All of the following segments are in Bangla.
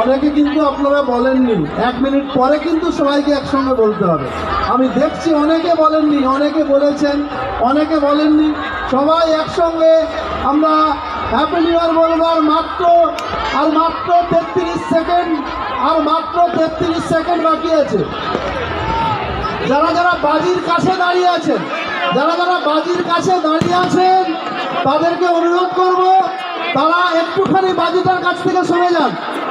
অনেকে কিন্তু আপনারা বলেননি, এক মিনিট পরে কিন্তু সবাইকে একসঙ্গে বলতে হবে। আমি দেখছি অনেকে বলেননি, অনেকে বলেছেন, অনেকে বলেননি। সবাই একসঙ্গে আমরা হ্যাপি নিউ ইয়ার বলব আর মাত্র আর মাত্র তেত্রিশ সেকেন্ড, আর মাত্র তেত্রিশ সেকেন্ড বাকি আছে। যারা যারা বাজির কাছে দাঁড়িয়ে আছেন যারা যারা বাজির কাছে দাঁড়িয়ে আছেন, তাদেরকে অনুরোধ করব, তারা একটুখানি বাজিটার কাছ থেকে সরে যান।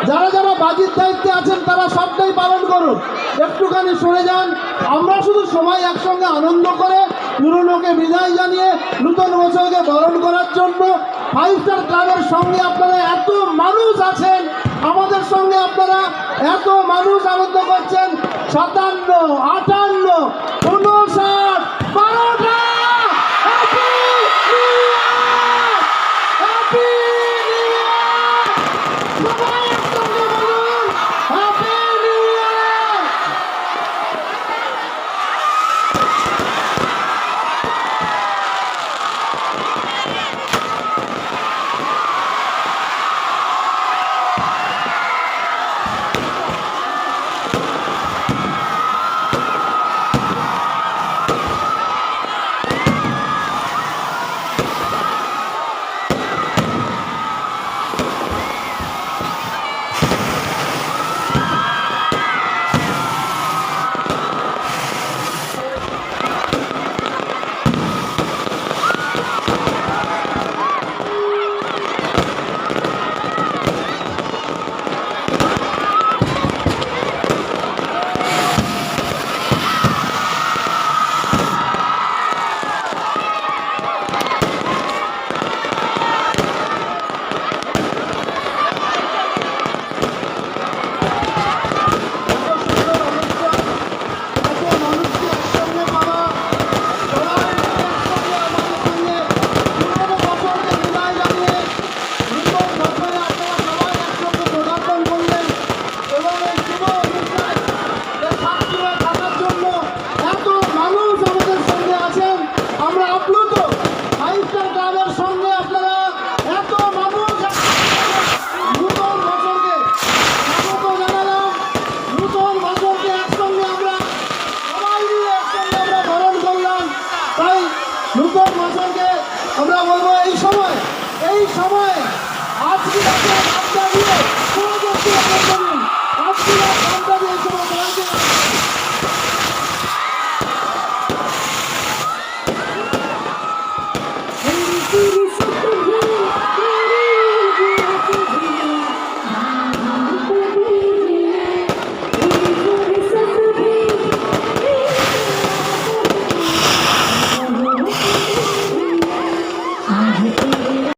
যারা যারা বাজির দায়িত্বে আছেন, তারা সবটাই পালন করুন। একটুখানি সরে যান। আমরা শুধু সবাই একসঙ্গে আনন্দ করে পুরনোকে বিদায় জানিয়ে নূতন বছরকে বরণ করার জন্য ফাইভ স্টার ক্লাবের সঙ্গে আপনারা এত মানুষ আছেন, আমাদের সঙ্গে আপনারা এত মানুষ আনন্দ করছেন, সাতান্ন, আটান্ন উনষাট এই সময় আজকে আপনার ঘামটা দিয়ে পরবর্তী আজকে